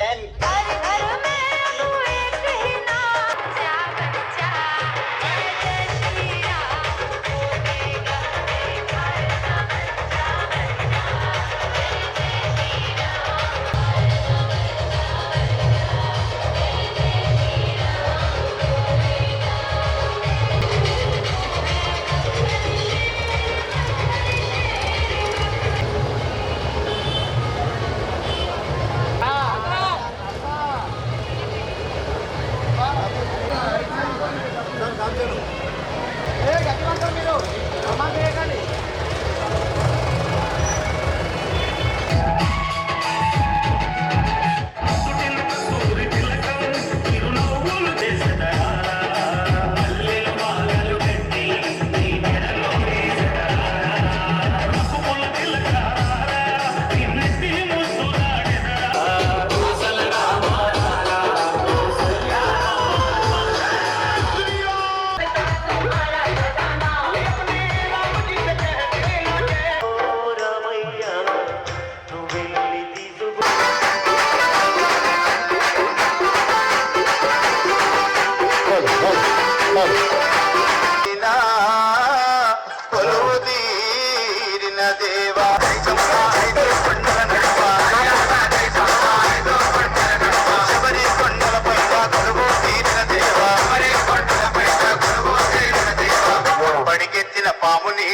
and 妈咪。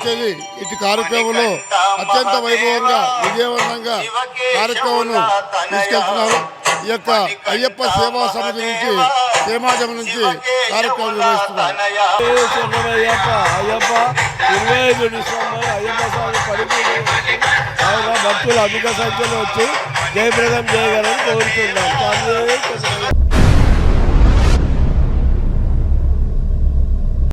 వచ్చేది ఇటు కార్యక్రమంలో అత్యంత వైభవంగా విజయవంతంగా కార్యక్రమం తీసుకెళ్తున్నారు. ఈ యొక్క అయ్యప్ప సేవా సమితి నుంచి సేమాజం నుంచి కార్యక్రమం నిర్వహిస్తున్నారు. అయ్యప్ప అయ్యప్ప ఇరవై ఐదు డిసెంబర్ అయ్యప్ప స్వామి భక్తులు అధిక సంఖ్యలో వచ్చి జయప్రదం చేయగలని కోరుతున్నాం.